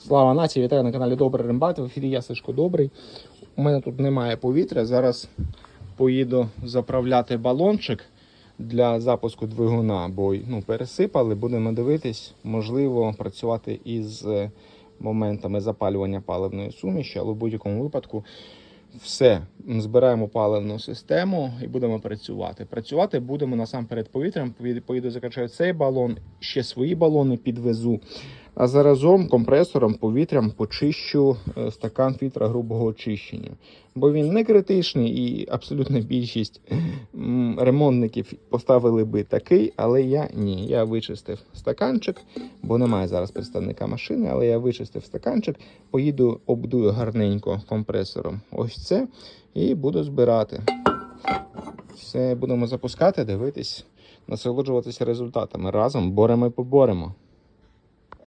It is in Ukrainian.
Слава нації, вітаю на каналі Добрий Рембат. В ефірі я Сашко Добрий. У мене тут немає повітря. Зараз поїду заправляти балончик для запуску двигуна, бо ну, пересипали. Будемо дивитись, можливо, працювати із е, моментами запалювання паливної суміші, але в будь-якому випадку все, збираємо паливну систему і будемо працювати. Працювати будемо насамперед повітрям. Поїду- закачаю цей балон, ще свої балони підвезу. А заразом компресором повітрям почищу е, стакан фільтра грубого очищення. Бо він не критичний і абсолютно більшість ремонтників поставили би такий, але я ні. Я вичистив стаканчик, бо немає зараз представника машини, але я вичистив стаканчик, поїду, обдую гарненько компресором ось це і буду збирати. Все будемо запускати, дивитись, насолоджуватися результатами. Разом боремо і поборемо.